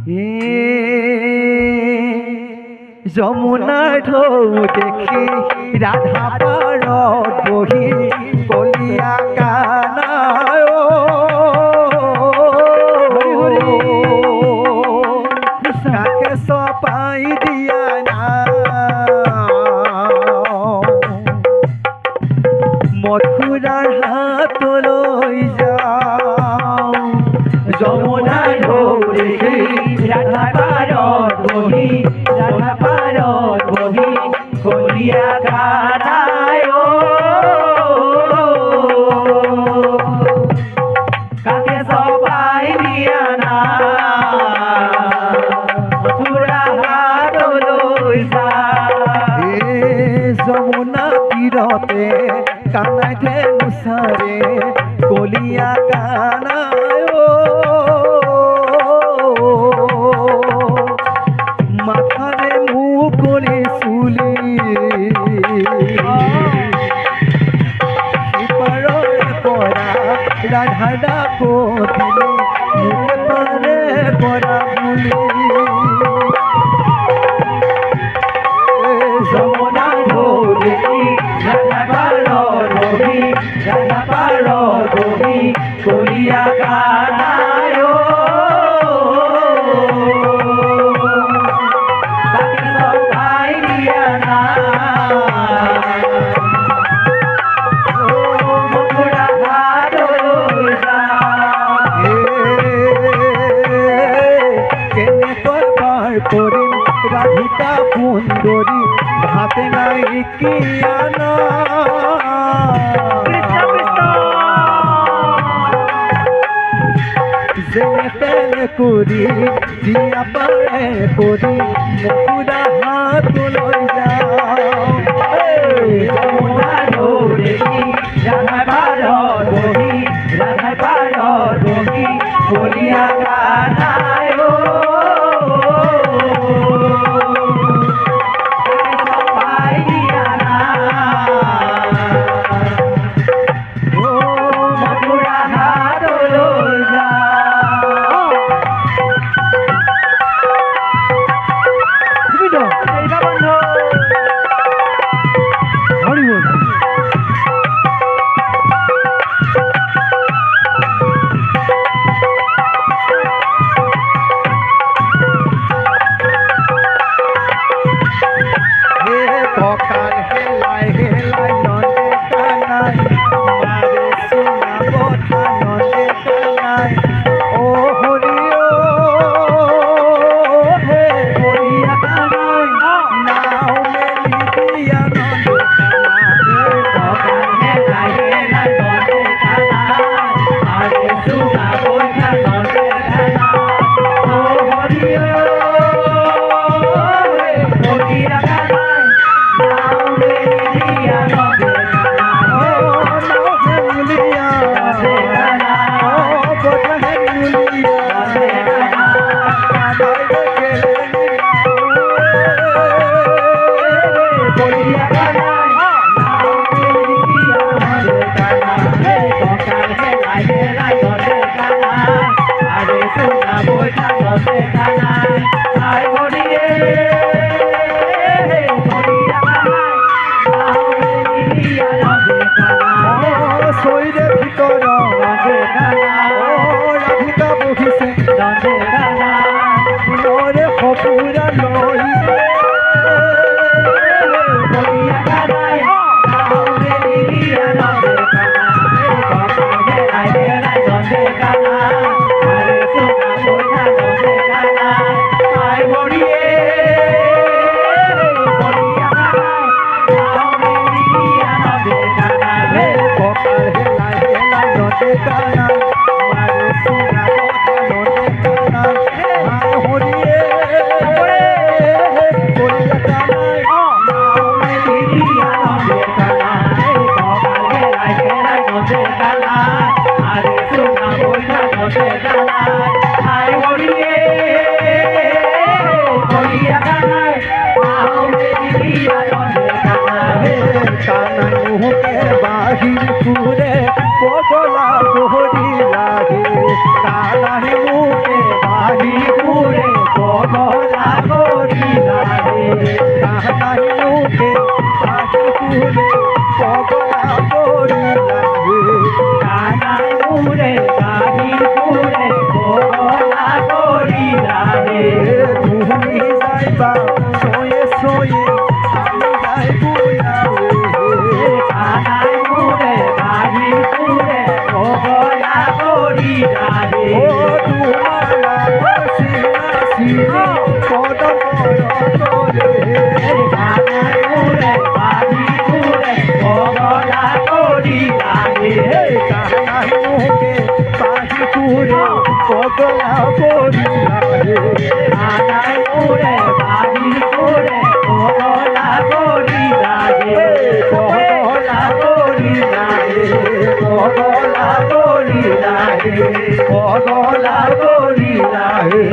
এ যমুনা ঢৌ দেখি রাধা পাৰত বহি কলিয়া কা যমুনা তীরতে কানা ঘেলু সারে কলিয়া কানা जे भ पूरी भी पूरा हाथो হইল বসে দাঁড়ায় পদলা করিলা হে।